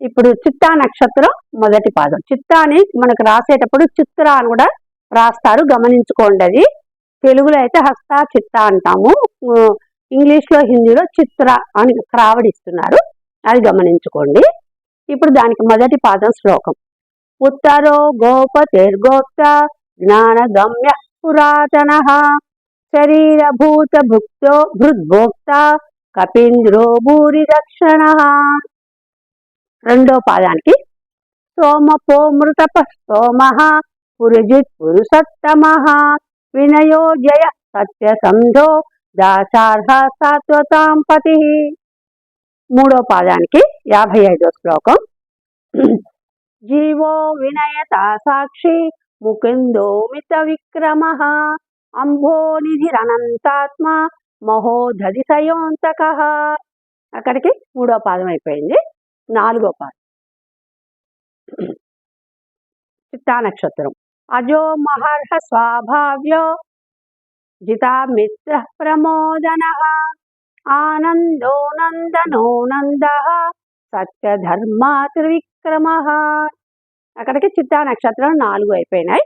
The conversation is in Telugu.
ఇప్పుడు చిత్తా నక్షత్రం మొదటి పాదం. చిత్తాని మనకు రాసేటప్పుడు చిత్ర అని కూడా రాస్తారు గమనించుకోండి అది తెలుగులో అయితే హస్త చిత్త అంటాము. ఇంగ్లీష్లో హిందీలో చిత్ర అని క్రావడిస్తున్నారు అది గమనించుకోండి. ఇప్పుడు దానికి మొదటి పాదం శ్లోకం. ఉత్తరో గోపతిర్గోప్త జ్ఞాన గమ్య పురాతన శరీరభూత భుక్తో భృద్భోక్త కపీంద్రో భూరి దక్షిణ రెండో పాదానికి సోమపోమృతప సోమ పురుజిత్ పురుషత్తమ వినయో జయ సత్యసంధో దాసార్హ సాత్వతాం పతి. మూడో పాదానికి యాభై ఐదో శ్లోకం. జీవో వినయత సాక్షి ముకుందో మిత విక్రమ. అంభోనిధిరనంతాత్మ మహోధది సయోంతక. అక్కడికి మూడో పాదం అయిపోయింది. నాలుగో పాట చిత్తా నక్షత్రం అజో మహర్హ స్వాభావ్యో జితామిత్ర ప్రమోదన ఆనందో నందనో నంద సత్యధర్మా త్రివిక్రమ. అక్కడికి చిత్తా నక్షత్రం నాలుగు అయిపోయినాయి.